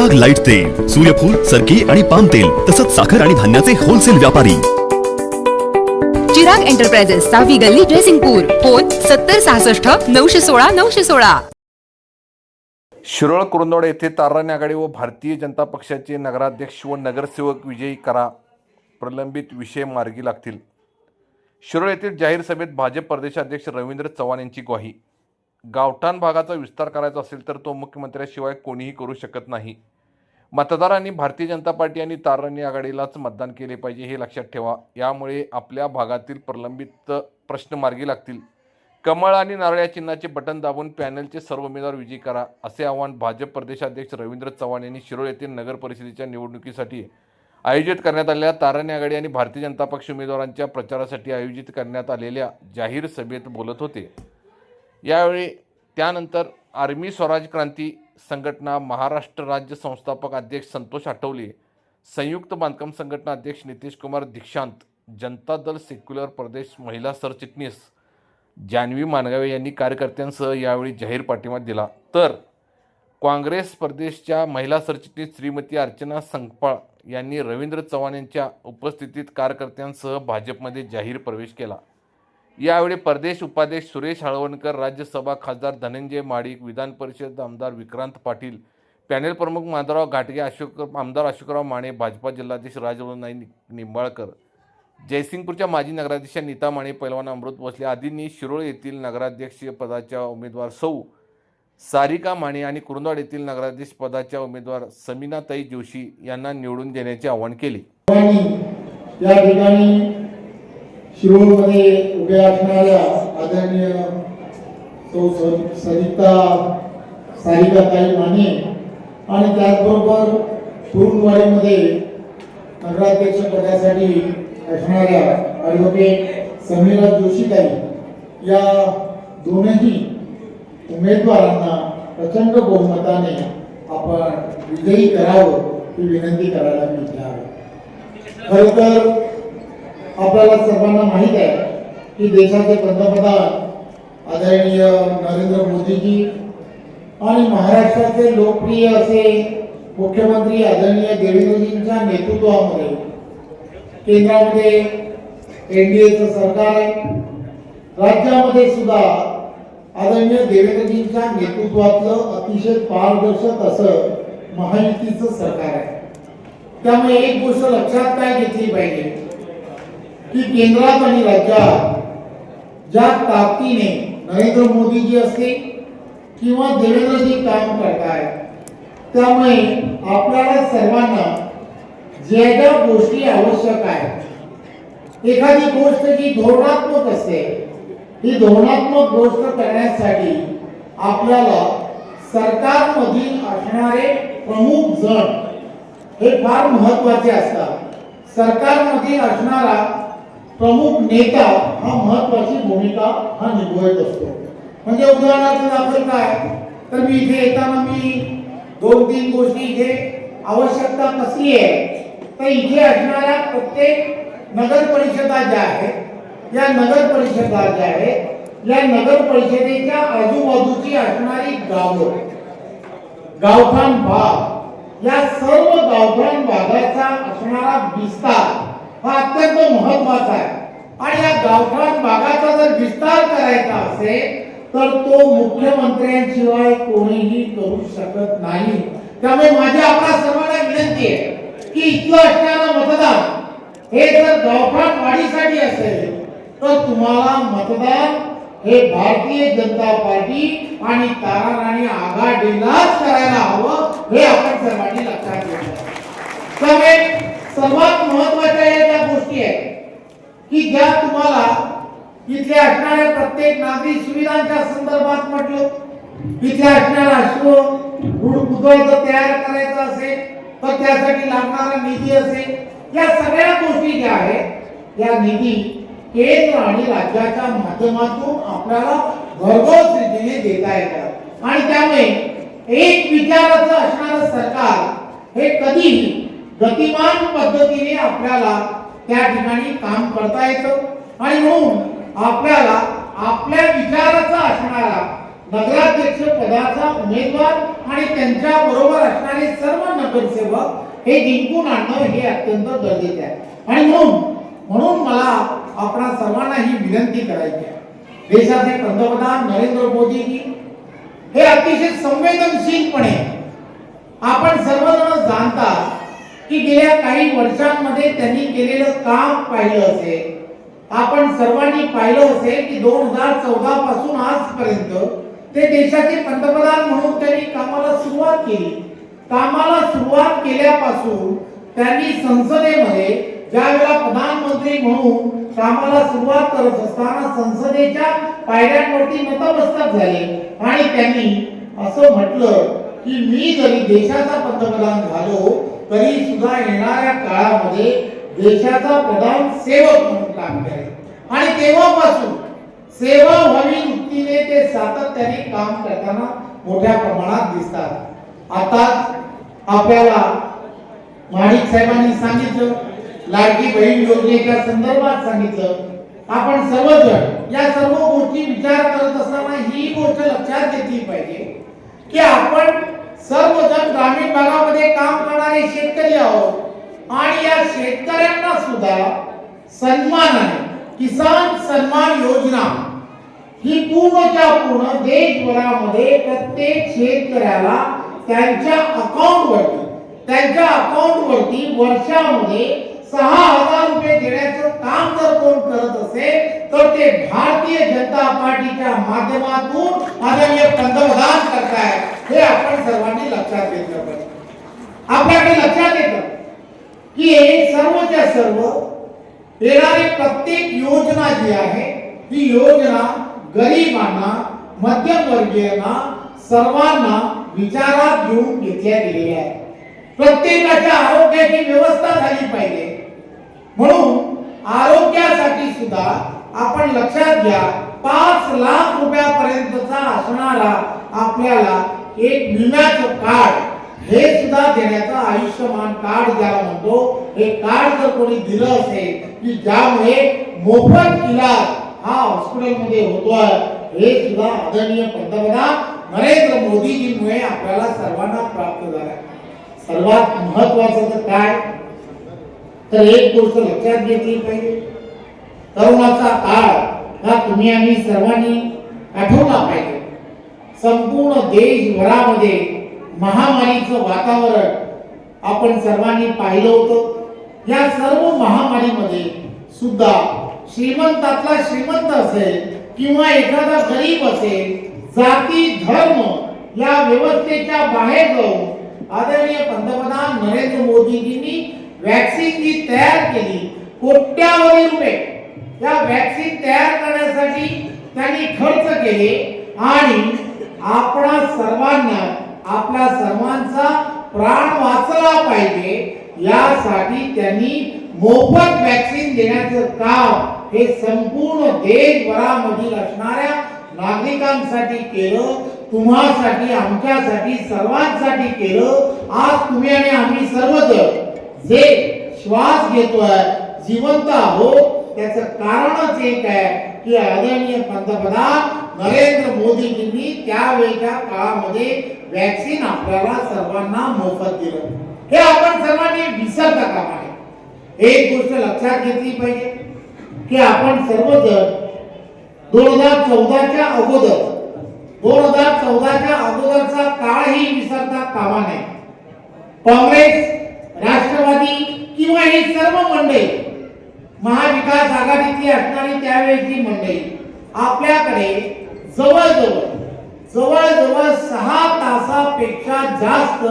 Chirag light तेल सूर्यफूल सरकी आणि पाम तेल तसंच साखर आणि धान्याचे होलसेल व्यापारी. चिराग एंटरप्राइजेस सहावी गल्ली जयसिंगपूर फोन सत्तर सहासष्ट नऊशे सोळा नऊशे सोळा. शिरोळ कुरुंदवाड येथे ताराणी आघाडी व भारतीय जनता पक्षाचे नगराध्यक्ष व नगरसेवक विजयी करा प्रलंबित विषय मार्गी लागतील. शिरोळ येथील जाहीर सभेत भाजप प्रदेशाध्यक्ष रवींद्र चव्हाण यांची ग्वाही. गावठाण भागाचा विस्तार करायचा असेल तर तो मुख्यमंत्र्याशिवाय कोणीही करू शकत नाही. मतदारांनी भारतीय जनता पार्टी आणि तारणी आघाडीलाच मतदान केले पाहिजे हे लक्षात ठेवा. यामुळे आपल्या भागातील प्रलंबित प्रश्न मार्गी लागतील. कमळ आणि नारळ या चिन्हाचे बटन दाबून पॅनलचे सर्व उमेदवार विजयी करा असे आवाहन भाजप प्रदेशाध्यक्ष रवींद्र चव्हाण यांनी शिरोळ येथील नगर परिषदेच्या निवडणुकीसाठी आयोजित करण्यात आलेल्या तारणी आघाडी आणि भारतीय जनता पक्ष उमेदवारांच्या प्रचारासाठी आयोजित करण्यात आलेल्या जाहीर सभेत बोलत होते. यावेळी त्यानंतर आर्मी स्वराज क्रांती संघटना महाराष्ट्र राज्य संस्थापक अध्यक्ष संतोष आठवले संयुक्त बांधकाम संघटना अध्यक्ष नितीश कुमार दीक्षांत जनता दल सेक्युलर प्रदेश महिला सरचिटणीस जान्हवी मानगावे यांनी कार्यकर्त्यांसह यावेळी जाहीर पाठिंबा दिला. तर काँग्रेस प्रदेशच्या महिला सरचिटणीस श्रीमती अर्चना संगपाळ यांनी रवींद्र चव्हाण यांच्या उपस्थितीत कार्यकर्त्यांसह भाजपमध्ये जाहीर प्रवेश केला. यावेळी प्रदेश उपाध्यक्ष सुरेश हळवणकर राज्यसभा खासदार धनंजय माडिक विधान परिषद आमदार विक्रांत पाटील पॅनेल प्रमुख माधवराव घाटगे अशोक आमदार अशोकराव माने भाजपा जिल्हाध्यक्ष राजवल्लभ निंबाळकर जयसिंगपूरच्या माजी नगराध्यक्ष नीता माने पैलवान अमृत भोसले आदींनी शिरोळ येथील नगराध्यक्ष पदाच्या उमेदवार सौ सारिका माने आणि कुरुंदवाड येथील नगराध्यक्ष पदाच्या उमेदवार समीनाताई जोशी यांना निवडून देण्याचे आवाहन केले. या ठिकाणी शिरोळमध्ये उभ्या असणाऱ्या आदरणीय सौ स- सरिता सारिकाताई माने आणि त्याचबरोबर कुरुंदवाडीमध्ये नगराध्यक्ष पदासाठी असणाऱ्या ॲडव्होकेट समीरा जोशीताई या दोनही उमेदवारांना प्रचंड बहुमताने आपण विजयी करावं ही विनंती करायला मी इथे आहे खर तर आपल्याला सर्वांना माहीत आहे की देशाचे पंतप्रधान आदरणीय नरेंद्र मोदीजी आणि महाराष्ट्राचे लोकप्रिय असे मुख्यमंत्री आदरणीय देवेंद्रजींच्या नेतृत्वामध्ये केंद्रामध्ये एचं सरकार आहे. राज्यामध्ये सुद्धा आदरणीय देवेंद्रजींच्या नेतृत्वातलं अतिशय पारदर्शक असं महायुतीचं सरकार आहे. त्यामुळे एक गोष्ट लक्षात काय घेतली पाहिजे. की केंद्रात आणि राज्यात ज्या ताकदीने नरेंद्र मोदीजी असते किंवा देवेंद्रजी काम करतायत त्यामुळे आपल्याला सर्वांना ज्या ज्या गोष्टी आवश्यक आहेत एखादी गोष्ट जी धोरणात्मक असते ही धोरणात्मक गोष्ट करण्यासाठी आपल्याला सरकारमधील असणारे प्रमुख जण हे फार महत्त्वाचे असतात. सरकारमधील असणारा प्रमुख नेता हा महत्वाची भूमिका हा निभवत असतो. म्हणजे उदाहरणार्थ दाखल काय? तर मी इथे येताना मी दोन तीन गोष्टी इथे आवश्यकता कसली आहे तर इथे असणाऱ्या प्रत्येक नगर परिषदा ज्या आहेत या नगर परिषदा ज्या आहेत या नगर परिषदेच्या आजूबाजूची असणारी गावं गावठाण भाग या सर्व गावठाण भागाचा असणारा विस्तार हा अत्यंत महत्त्वाचा आहे. आणि या गावठाण भागाचा जर विस्तार करायचा असेल तर तो मुख्यमंत्र्यांशिवाय कोणीही करू शकत नाही. त्यामुळे माझी आपल्या सर्वांना विनंती आहे की इथलं असणारं मतदान हे जर गावठाण वाढीसाठी असेल तर तुम्हाला मतदान हे भारतीय जनता पार्टी आणि ताराराणी आघाडीलाच करायला हवं हे आपण सर्वांनी लक्षात घ्यायचं त्यामुळे सर्वात महत्त्वाच्या आहे गोष्टी आहेत की ज्या तुम्हाला इथले असणाऱ्या प्रत्येक नागरिक सुविधांच्या संदर्भात म्हटलं इथल्या असणारा अश्व जर तयार करायचं असेल तर त्यासाठी लागणारा निधी असेल या सगळ्या गोष्टी ज्या आहेत या निधी केंद्र आणि राज्याच्या माध्यमातून आपल्याला भरघोस रीतीने देता येतात. आणि त्यामुळे एक विचाराचं असणारं सरकार हे कधीही गतिमान पद्धतीने आपल्याला त्या ठिकाणी काम करता येतं. आणि म्हणून आपल्याला आपल्या विचाराचा असणारा नगराध्यक्ष पदाचा उमेदवार आणि त्यांच्या बरोबर असणारे सर्व नगरसेवक हे जिंकून आणणं हे अत्यंत गरजेचे आहे. आणि म्हणून म्हणून मला आपणा सर्वांना ही विनंती करायची आहे. देशाचे पंतप्रधान नरेंद्र मोदीजी हे अतिशय संवेदनशीलपणे आपण सर्वजण जाणता की गेल्या काही वर्षांमध्ये त्यांनी केलेलं काम पाहिलं असेल. आपण सर्वांनी पाहिलं असेल की दोन हजार चौदा पासून आजपर्यंत ते देशाचे पंतप्रधान म्हणून त्यांनी कामाला सुरुवात केली. कामाला सुरुवात केल्यापासून त्यांनी संसदेमध्ये ज्यावेळेला प्रधानमंत्री म्हणून कामाला सुरुवात करत असताना संसदेच्या पायऱ्यांवरती नतमस्तक झाले. आणि त्यांनी असं म्हटलं की मी जरी देशाचा पंतप्रधान झालो तरी सुद्धा येणाऱ्या काळामध्ये देशाचा प्रधान सेवक म्हणून काम करेल. आणि तेव्हापासून सेवा व्हावी वृत्तीने ते सातत्याने काम करताना मोठ्या प्रमाणात दिसतात. आता आपल्याला माणिक साहेबांनी सांगितलं लाडकी बहीण योजनेच्या संदर्भात सांगितलं. आपण सर्वजण या सर्व गोष्टी विचार करत असताना ही गोष्ट लक्षात घेतली पाहिजे की आपण सर्वजण ग्रामीण भागामध्ये काम करणारे शेतकरी आहोत. आणि या शेतकऱ्यांना सुद्धा सन्मानाने किसान सन्मान योजना. ही पूर्णच्या पूर्ण देशभरामध्ये प्रत्येक शेतकऱ्याला त्यांच्या अकाउंटवरती त्यांच्या अकाउंटवरती वर्षामध्ये सहा हजार रुपये देण्याचं काम जर कोण करत असेल तर ते भारतीय जनता पार्टीच्या माध्यमातून आदरणीय पंतप्रधान करताय हे आपण सर्वांनी लक्षात घेतलं पाहिजे. आपल्याकडे लक्षात येतं की हे सर्वच्या सर्व येणारी प्रत्येक योजना जी आहे ही योजना गरिबांना मध्यमवर्गीयांना सर्वांना विचारात घेऊन घेतल्या गेलेल्या आहेत. प्रत्येकाच्या आरोग्याची व्यवस्था झाली पाहिजे. म्हणून आरोग्यासाठी सुद्धा आपण लक्षात घ्या पाच लाख रुपयापर्यंतचा असणारा आपल्याला एक विम्याचं कार्ड हे सुद्धा देण्याचा आयुष्यमान कार्ड ज्याला म्हणतो हे कार्ड जर कोणी दिलं असेल की ज्यामुळे मोफत इलाज हा हॉस्पिटलमध्ये होतोय हे सुद्धा आदरणीय पंतप्रधान नरेंद्र मोदीजीमुळे आपल्याला सर्वांना प्राप्त झाला आहे. सर्वात महत्वाचं तर काय? तर एक गोष्ट लक्षात घेतली पाहिजे. तरुणाचा काळ हा तुम्ही आम्ही सर्वांनी आठवला पाहिजे. संपूर्ण देशभरामध्ये महामारीचं वातावरण आपण सर्वांनी पाहिलं होतं. या सर्व महामारीमध्ये सुद्धा श्रीमंतातला श्रीमंत असेल किंवा एखादा गरीब असेल जाती धर्म या व्यवस्थेच्या बाहेर जाऊन आदरणीय पंतप्रधान नरेंद्र मोदीजींनी वॅक्सिन जी तयार केली कोट्यावधी रुपये. या वॅक्सिन तयार करण्यासाठी त्यांनी खर्च केले आणि आपणा सर्वांना आपल्या सर्वांचा प्राण वाचला पाहिजे. यासाठी त्यांनी मोफत वॅक्सिन देण्याचं काम हे संपूर्ण देशभरामधील असणाऱ्या नागरिकांसाठी केलं तुम्हासाठी आमच्यासाठी सर्वांसाठी केलं. आज तुम्ही आणि आम्ही सर्वजण जे श्वास घेतोय जिवंत आहोत त्याचं कारणच एक आहे की आदरणीय पंतप्रधान नरेंद्र मोदीजींनी त्यावेळच्या काळामध्ये वॅक्सिन आपल्याला सर्वांना मोफत दिलं. हे आपण सर्वांनी विसरता कामा नये एक गोष्ट लक्षात घेतली पाहिजे की आपण सर्वजण दोन हजार चौदाच्या अगोदर दोन हजार चौदाच्या अगोदरचा काळही विसरता कामा नये काँग्रेस राष्ट्रवादी किंवा हे सर्व मंडळी महाविकास आघाडीतली असणारी त्यावेळेची मंडळी आपल्याकडे जवळजवळ जवळजवळ सहा तासापेक्षा जास्त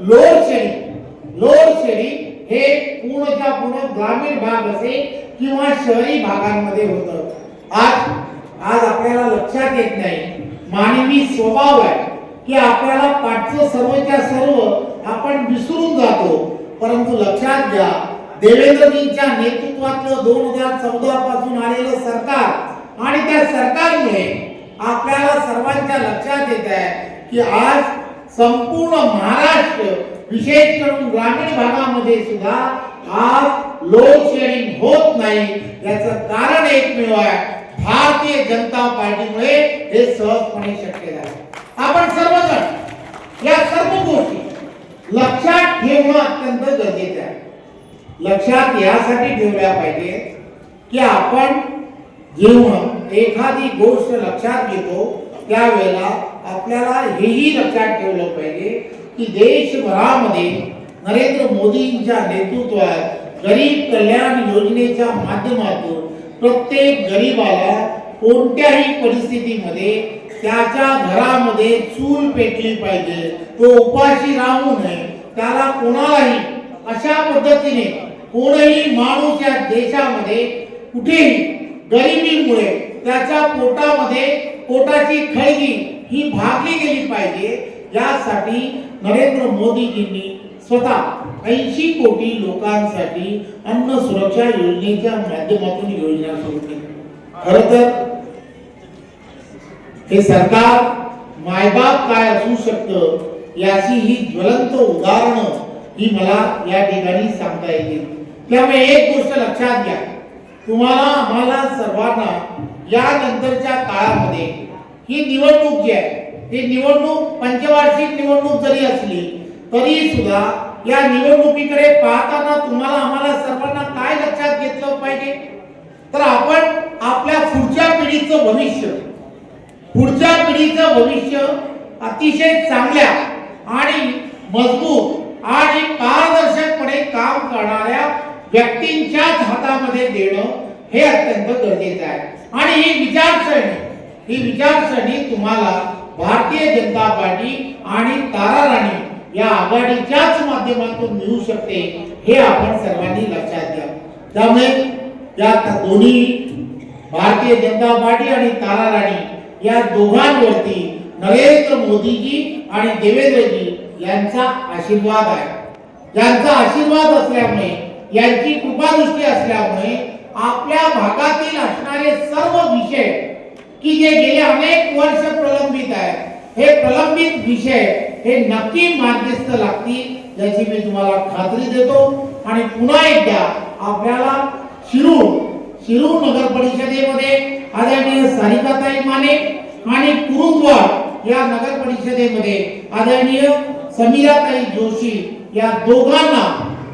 लोड शेडिंग लोड शेडिंग हे पूर्णच्या पूर्ण ग्रामीण भाग असे किंवा शहरी भागांमध्ये होतं. आज आज आपल्याला लक्षात येत नाही मानवी स्वभाव आहे की आपल्याला पाठचं सर्वच्या सर्व आपण विसरून जातो परंतु लक्षात घ्या देवेंद्रजींच्या नेतृत्वातलं दोन हजार चौदा पासून आलेलं सरकार आणि त्या सरकारमुळे आपल्याला सर्वांच्या लक्षात येत आहे की आज संपूर्ण महाराष्ट्र विशेष करून ग्रामीण भागामध्ये सुद्धा आज लोड होत नाही. याचं कारण एकमेव आहे भारतीय जनता पार्टीमुळे हे सहजपणे शक्य झाले. आपण सर्वजण या सर्व गोष्टी लक्षात ठेवणं अत्यंत गरजेचं आहे. लक्षात यासाठी ठेवल्या पाहिजे की आपण जेव्हा एखादी गोष्ट लक्षात घेतो त्यावेळेला आपल्याला हेही लक्षात ठेवलं पाहिजे की देशभरामध्ये नरेंद्र मोदींच्या नेतृत्वात गरीब कल्याण योजनेच्या माध्यमातून प्रत्येक गरीबाला कोणत्याही परिस्थितीमध्ये त्याच्या घरामध्ये चूल पेटली पाहिजे तो उपाशी राहू नये त्याला कोणालाही अशा पद्धतीने कोणही माणूस या देशामध्ये कुठेही गरिबीमुळे त्याच्या पोटामध्ये पोटाची खळगी ही भागली गेली पाहिजे यासाठी नरेंद्र मोदीजींनी स्वतः ऐंशी कोटी लोकांसाठी अन्न सुरक्षा योजनेच्या माध्यमातून योजना सुरू केली. खर तर हे सरकार मायबाप काय असू शकतं याची ही ज्वलंत उदाहरणं ही मला या ठिकाणी सांगता येतील. त्यामुळे एक गोष्ट लक्षात घ्या. तुम्हाला आम्हाला सर्वांना या नंतरच्या काळामध्ये ही निवडणूक जी आहे ही निवडणूक पंचवार्षिक निवडणूक जरी असली तरी सुद्धा या निवडणुकीकडे पाहताना तुम्हाला आम्हाला सर्वांना काय लक्षात घेतलं पाहिजे? तर आपण आपल्या पुढच्या पिढीचं भविष्य पुढच्या पिढीचं भविष्य अतिशय चांगल्या आणि मजबूत आणि पारदर्शकपणे काम करणाऱ्या व्यक्तींच्याच हातामध्ये देणं हे अत्यंत गरजेचं आहे. आणि ही विचारसरणी ही विचारसरणी तुम्हाला भारतीय जनता पार्टी आणि तारा राणी या आघाडीच्याच माध्यमातून मिळू शकते हे आपण सर्वांनी लक्षात घ्या. त्यामुळे या दोन्ही भारतीय जनता पार्टी आणि तारा राणी या दोघांवरती नरेंद्र मोदीजी आणि देवेंद्रजी यांचा आशीर्वाद आहे. यांचा आशीर्वाद असल्यामुळे यांची कृपादृष्टी असल्यामुळे आपल्या भागातील असणारे सर्व विषय की जे गेले अनेक वर्ष प्रलंबित आहेत हे प्रलंबित विषय हे नक्की मार्गस्थ लागतील याची मी तुम्हाला खात्री देतो. आणि पुन्हा एकदा आपल्याला शिरूर शिरूर नगर परिषदेमध्ये आदरणीय सारिकाताई माने आणि कुरुंदवाड या नगर परिषदेमध्ये आदरणीय समीराताई जोशी या दोघांना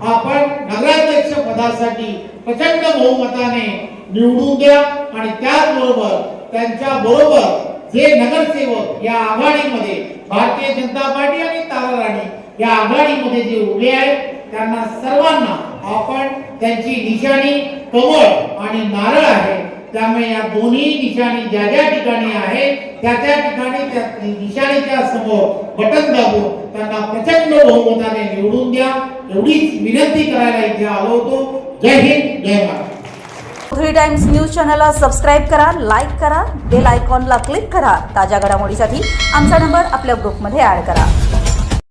आपण नगराध्यक्ष पदासाठी प्रचंड बहुमताने निवडून द्या आणि त्याचबरोबर त्यांच्या बरोबर जे नगरसेवक या आघाडीमध्ये भारतीय जनता पार्टी आणि तारा राणी या आघाडीमध्ये जे उभे आहेत त्यांना सर्वांना आपण त्यांची निशाणी कमळ आणि नारळ आहे. त्यामुळे या दोन्ही निशाणी ज्या ज्या ठिकाणी आहे त्या त्या ठिकाणी त्या निशाणीच्या समोर बटन दाबून त्यांना प्रचंड बहुमताने निवडून द्या. एवढीच विनंती करायला इथे आलो होतो. जय हिंद जय महाराष्ट्र. थ्री टाइम्स न्यूज चॅनलला सबस्क्राईब करा लाईक करा बेल आयकॉनला क्लिक करा. ताज्या घडामोडीसाठी आमचा नंबर आपल्या ग्रुपमध्ये ॲड करा.